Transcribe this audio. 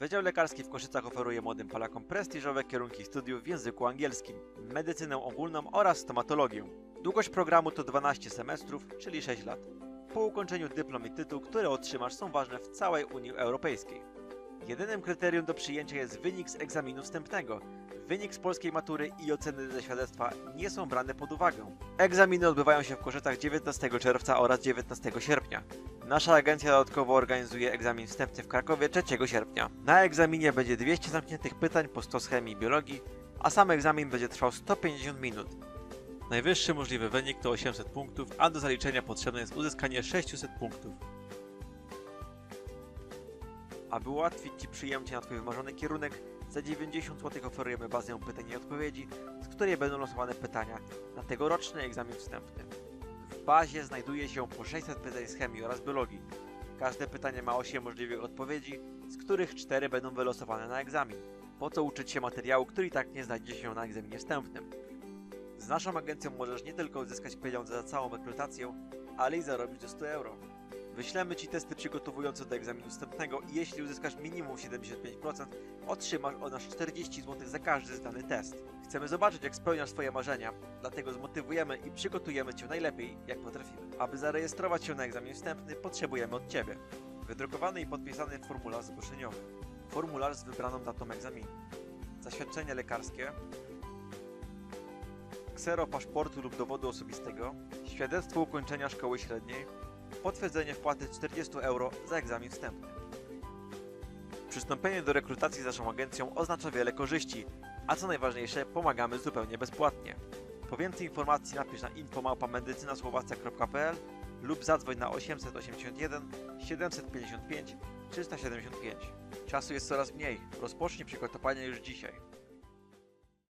Wydział Lekarski w Koszycach oferuje młodym Polakom prestiżowe kierunki studiów w języku angielskim, medycynę ogólną oraz stomatologię. Długość programu to 12 semestrów, czyli 6 lat. Po ukończeniu dyplom i tytuł, które otrzymasz są ważne w całej Unii Europejskiej. Jedynym kryterium do przyjęcia jest wynik z egzaminu wstępnego. Wynik z polskiej matury i oceny ze świadectwa nie są brane pod uwagę. Egzaminy odbywają się w Koszycach 19 czerwca oraz 19 sierpnia. Nasza agencja dodatkowo organizuje egzamin wstępny w Krakowie 3 sierpnia. Na egzaminie będzie 200 zamkniętych pytań po 100 z chemii i biologii, a sam egzamin będzie trwał 150 minut. Najwyższy możliwy wynik to 800 punktów, a do zaliczenia potrzebne jest uzyskanie 600 punktów. Aby ułatwić Ci przyjęcie na Twój wymarzony kierunek, za 90 zł oferujemy bazę pytań i odpowiedzi, z której będą losowane pytania na tegoroczny egzamin wstępny. Bazie znajduje się po 600 pytań z chemii oraz biologii. Każde pytanie ma 8 możliwych odpowiedzi, z których 4 będą wylosowane na egzamin. Po co uczyć się materiału, który i tak nie znajdzie się na egzaminie wstępnym? Z naszą agencją możesz nie tylko uzyskać pieniądze za całą rekrutację, ale i zarobić do 100 euro. Wyślemy Ci testy przygotowujące do egzaminu wstępnego i jeśli uzyskasz minimum 75%, otrzymasz od nas 40 zł za każdy zdany test. Chcemy zobaczyć, jak spełniasz swoje marzenia, dlatego zmotywujemy i przygotujemy Cię najlepiej, jak potrafimy. Aby zarejestrować się na egzamin wstępny, potrzebujemy od Ciebie. Wydrukowany i podpisany formularz zgłoszeniowy, formularz z wybraną datą egzaminu, zaświadczenie lekarskie, ksero paszportu lub dowodu osobistego, świadectwo ukończenia szkoły średniej, potwierdzenie wpłaty 40 euro za egzamin wstępny. Przystąpienie do rekrutacji z naszą agencją oznacza wiele korzyści, a co najważniejsze, pomagamy zupełnie bezpłatnie. Po więcej informacji napisz na infomałpamedycynasłowacja.pl lub zadzwoń na 881 755 375. Czasu jest coraz mniej. Rozpocznij przygotowania już dzisiaj.